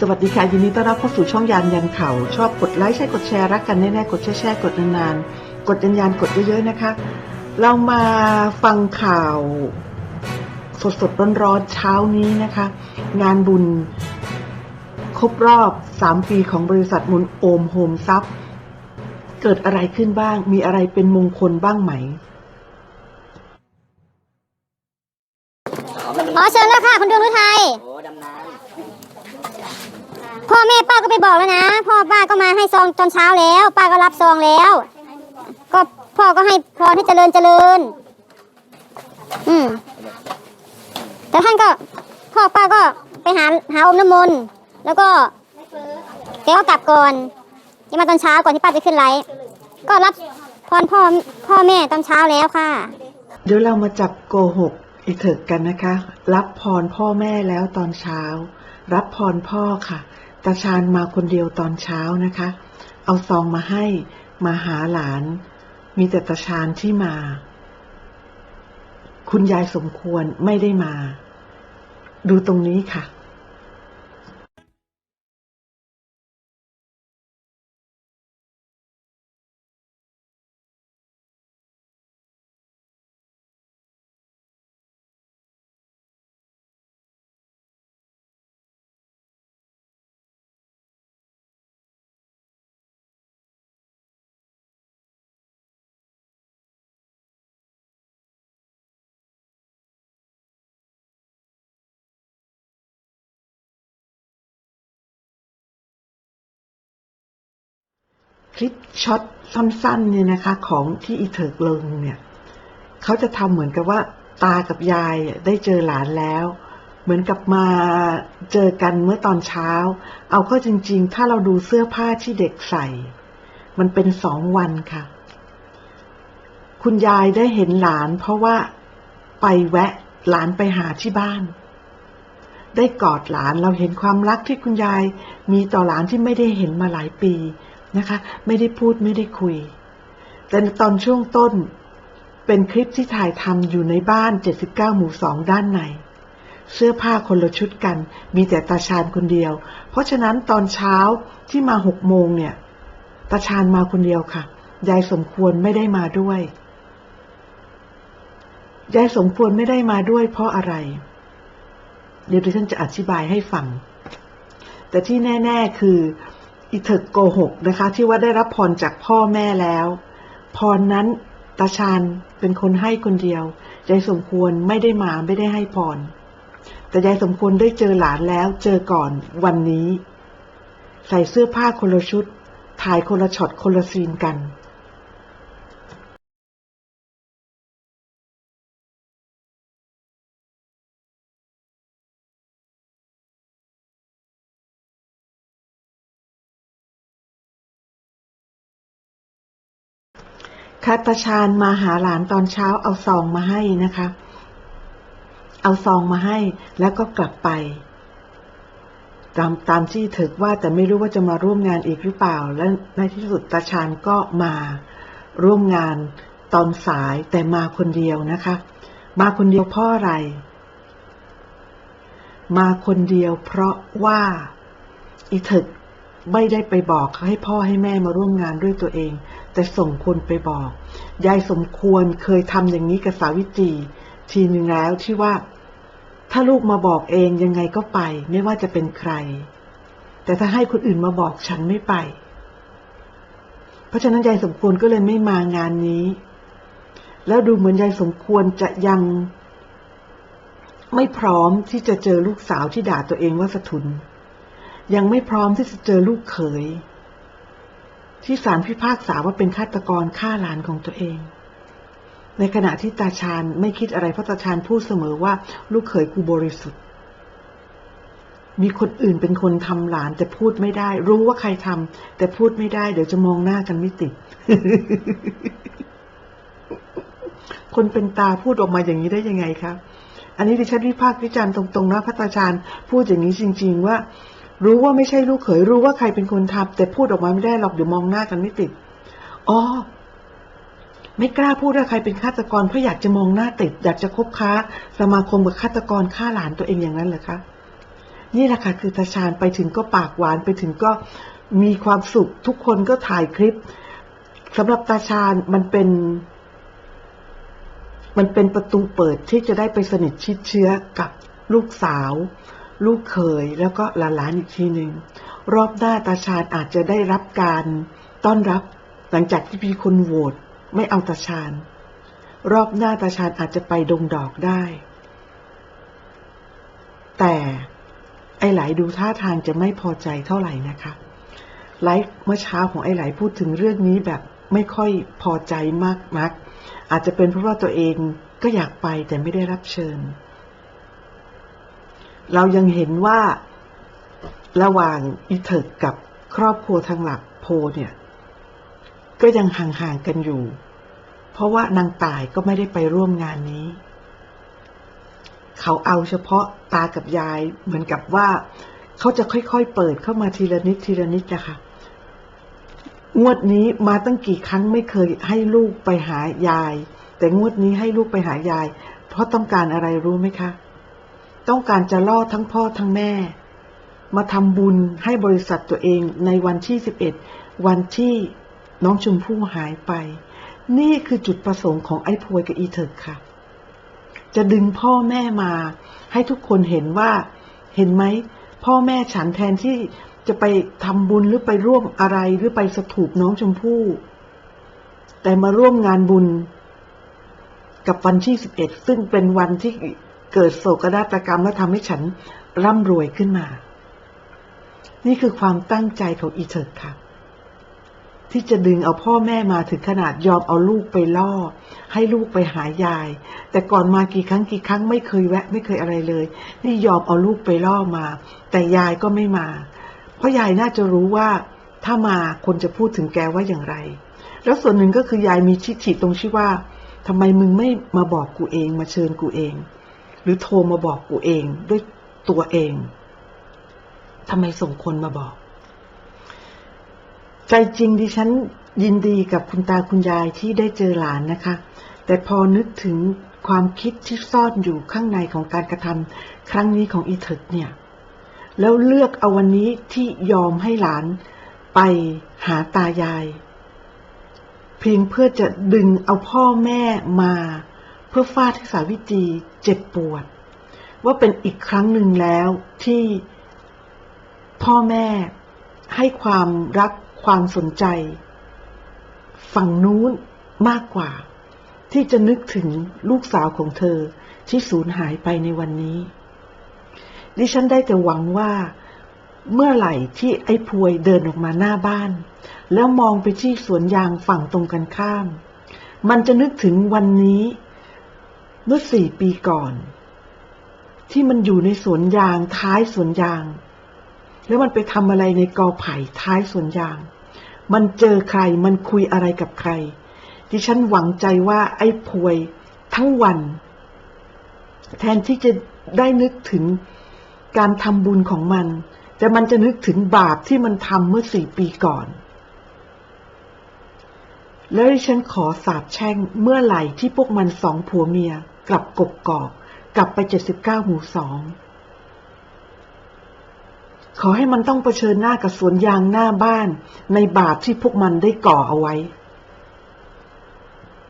สวัสดีค่ะยินดีต้อนรับเข้าสู่ช่องยานยันเขาชอบกดไลค์ใช่กดแชร์รักกันแน่ๆกดแชร์แชร์กดนานๆกดยันยันกดเยอะๆนะคะ เรามาฟังข่าว สดๆร้อนๆเช้านี้นะคะ งานบุญครบรอบ 3 ปีของบริษัทมุนโอมโฮมซับเกิดอะไรขึ้นบ้าง มีอะไรเป็นมงคลบ้างไหมอ๋อเชิญแล้วค่ะ คุณดวงฤทัย พ่อแม่ป้าก็ไปบอกแล้วนะ พ่อป้าก็มาให้ซองตอนเช้าแล้ว ป้าก็รับซองแล้ว ก็พ่อก็ให้พรให้เจริญเจริญ อืมแต่ท่านก็พ่อป้าก็ไปหาหาอมน้ำมนต์แล้วก็แกก็กลับก่อนที่มาตอนเช้าก่อนที่ป้าจะขึ้นไลฟ์ก็รับพรพ่อพ่อแม่ตอนเช้าแล้วค่ะ เดี๋ยวเรามาจับโกหกอีกเถิกกันนะคะ รับพรพ่อแม่แล้วตอนเช้า รับพรพ่อค่ะ ตาชาญมาคนเดียวตอนเช้านะคะ เอาซองมาให้มาหาหลาน มีแต่ตาชาญที่มา คุณยายสมควรไม่ได้มา ดูตรงนี้ค่ะ คลิปช็อตสั้นๆเนี่ยนะคะ ของที่อีเถิกลงเนี่ยเขาจะทำเหมือนกับว่าตากับยายได้เจอหลานแล้ว เหมือนกับมาเจอกันเมื่อตอนเช้า เอาเข้าจริง ๆ ถ้าเราดูเสื้อผ้าที่เด็กใส่ มันเป็นสองวันค่ะ คุณยายได้เห็นหลาน เพราะว่าไปแวะหลานไปหาที่บ้าน ได้กอดหลานเราเห็นความรักที่คุณยายมีต่อหลานที่ไม่ได้เห็นมาหลายปี นะคะ ไม่ได้พูดไม่ได้คุย แต่ตอนช่วงต้นเป็นคลิปที่ถ่ายทำอยู่ในบ้าน 79 หมู่2ด้านใน เสื้อผ้าคนละชุดกัน มีแต่ตาชาญคนเดียว เพราะฉะนั้นตอนเช้าที่มาหกโมงเนี่ยตาชาญมาคนเดียวค่ะ ยายสมควรไม่ได้มาด้วย ยายสมควรไม่ได้มาด้วยเพราะอะไร เดี๋ยวดิฉันจะอธิบายให้ฟัง แต่ที่แน่ ๆคือ อีเถิกโกหกนะคะ ที่ว่าได้รับพรจากพ่อแม่แล้ว พรนั้นตาชานเป็นคนให้คนเดียวยายสมควรไม่ได้มาไม่ได้ให้พร แต่ยายสมควรได้เจอหลานแล้วเจอก่อนวันนี้ ใส่เสื้อผ้าคนละชุด ถ่ายคนละช็อตคนละซีนกัน คาตาชาญมาหาหลานตอนเช้าเอาซองมาให้นะคะ เอาซองมาให้แล้วก็กลับไป ตามตามที่เถิดว่าแต่ไม่รู้ว่าจะมาร่วมงานอีกหรือเปล่า และในที่สุดตาชาญก็มาร่วมงานตอนสายแต่มาคนเดียวนะคะ มาคนเดียวเพราะอะไร มาคนเดียวเพราะว่าอีเถิด ไม่ได้ไปบอกให้พ่อให้แม่มาร่วมงานด้วยตัวเอง แต่ส่งคนไปบอก ยายสมควรเคยทำอย่างนี้กับสาวิตรีทีหนึ่งแล้วที่ว่า ถ้าลูกมาบอกเองยังไงก็ไป ไม่ว่าจะเป็นใคร แต่ถ้าให้คนอื่นมาบอกฉันไม่ไป เพราะฉะนั้นยายสมควรก็เลยไม่มางานนี้ แล้วดูเหมือนยายสมควรจะยัง ไม่พร้อมที่จะเจอลูกสาวที่ด่าตัวเองว่าสะทุน ยังไม่พร้อมที่จะเจอลูกเขย ที่ศาลพิพากษาว่าเป็นฆาตกรฆ่าหลานของตัวเอง ในขณะที่ตาชาญไม่คิดอะไรเพราะตาชาญพูดเสมอว่าลูกเขยกูบริสุทธิ์ มีคนอื่นเป็นคนทำหลานแต่พูดไม่ได้ รู้ว่าใครทำแต่พูดไม่ได้ เดี๋ยวจะมองหน้ากันไม่ติด คนเป็นตาพูดออกมาอย่างนี้ได้ยังไงครับอันนี้ดิฉันวิพากษ์วิจารณ์ตรงๆนะพระตาชาญพูดอย่างนี้จริง ๆ ว่า รู้ว่าไม่ใช่ลูกเขยรู้ว่าใครเป็นคนทำแต่พูดออกมาไม่ได้หรอกเดี๋ยวมองหน้ากันไม่ติดอ๋อไม่กล้าพูดว่าใครเป็นฆาตกรเพราะอยากจะมองหน้าติด อยากจะคบค้า สมาคมกับฆาตกรฆ่าหลานตัวเองอย่างนั้นเหรอคะนี่แหละค่ะคือตาชาญไปถึงก็ปากหวานไปถึงก็มีความสุขทุกคนก็ถ่ายคลิปสำหรับตาชาญมันเป็น มันเป็นประตูเปิดที่จะได้ไปสนิทชิดเชื้อกับลูกสาว ลูกเขยแล้วก็หลานๆอีกทีหนึ่งรอบหน้าตาชาญอาจจะได้รับการต้อนรับหลังจากที่มีคนโหวตไม่เอาตาชาญ รอบหน้าตาชาญอาจจะไปดงดอกได้ แต่ไอ้ไหลดูท่าทางจะไม่พอใจเท่าไหร่นะคะไลฟ์เมื่อเช้าของไอ้ไหลพูดถึงเรื่องนี้แบบไม่ค่อยพอใจมากนัก อาจจะเป็นเพราะว่าตัวเองก็อยากไปแต่ไม่ได้รับเชิญ เรายังเห็นว่าระหว่างอีเถิกกับครอบครัวทางหลักโพเนี่ย ก็ยังห่างๆกันอยู่ เพราะว่านางตายก็ไม่ได้ไปร่วมงานนี้ เขาเอาเฉพาะตากับยายเหมือนกับว่า เขาจะค่อยๆเปิดเข้ามาทีละนิดทีละนิดนะคะงวดนี้มาตั้งกี่ครั้งไม่เคยให้ลูกไปหายาย แต่งวดนี้ให้ลูกไปหายาย เพราะต้องการอะไรรู้ไหมคะ ต้องการจะล่อทั้งพ่อทั้งแม่ มาทำบุญให้บริษัทตัวเองในวันที่ 11 วันที่น้องชมพู่หายไป นี่คือจุดประสงค์ของไอ้พวยกับอีเถิกค่ะ จะดึงพ่อแม่มา ให้ทุกคนเห็นว่า เห็นไหมพ่อแม่ฉันแทนที่จะไปทำบุญหรือไปร่วมอะไรหรือไปสถูปน้องชมพู่ แต่มาร่วมงานบุญ กับวันที่11ซึ่งเป็นวันที่ เกิดโศกนาฏกรรมและทำให้ฉันร่ำรวยขึ้นมา นี่คือความตั้งใจของอีเถิดค่ะ ที่จะดึงเอาพ่อแม่มาถึงขนาดยอมเอาลูกไปล่อ ให้ลูกไปหายาย แต่ก่อนมากี่ครั้งกี่ครั้งไม่เคยแวะไม่เคยอะไรเลย นี่ยอมเอาลูกไปล่อมา แต่ยายก็ไม่มา เพราะยายน่าจะรู้ว่า ถ้ามาคนจะพูดถึงแกว่าอย่างไร แล้วส่วนหนึ่งก็คือยายมีชิฐิตรงที่ว่าทำไมมึงไม่มาบอกกูเองมาเชิญกูเอง หรือโทรมาบอกกูเองด้วยตัวเองทำไมส่งคนมาบอก ใจจริงดิฉันยินดีกับคุณตาคุณยายที่ได้เจอหลานนะคะ แต่พอนึกถึงความคิดที่ซ่อนอยู่ข้างในของการกระทำครั้งนี้ของอีเถิดเนี่ย แล้วเลือกเอาวันนี้ที่ยอมให้หลานไปหาตายาย เพียงเพื่อจะดึงเอาพ่อแม่มา พื่อฟาดให้สาวิตีเจ็บปวด ว่าเป็นอีกครั้งหนึ่งแล้วที่พ่อแม่ให้ความรักความสนใจ ฝั่งนู้นมากกว่า ที่จะนึกถึงลูกสาวของเธอที่สูญหายไปในวันนี้ ดิฉันได้แต่หวังว่า เมื่อไหร่ที่ไอ้พวยเดินออกมาหน้าบ้าน แล้วมองไปที่สวนยางฝั่งตรงกันข้าม มันจะนึกถึงวันนี้ เมื่อสี่ปีก่อน ที่มันอยู่ในสวนยางท้ายสวนยาง แล้วมันไปทำอะไรในกอไผ่ท้ายสวนยาง มันเจอใครมันคุยอะไรกับใคร ดิฉันหวังใจว่าไอ้พวยทั้งวัน แทนที่จะได้นึกถึงการทำบุญของมัน แต่มันจะนึกถึงบาปที่มันทำเมื่อสี่ปีก่อนแล้วดิฉันขอสาบแช่งเมื่อไหร่ที่พวกมันสองผัวเมีย กลับกบกอก กลับไปเจ็ดสิบเก้าหมู่สองขอให้มันต้องเผชิญหน้ากับสวนยางหน้าบ้านในบาปที่พวกมันได้ก่อเอาไว้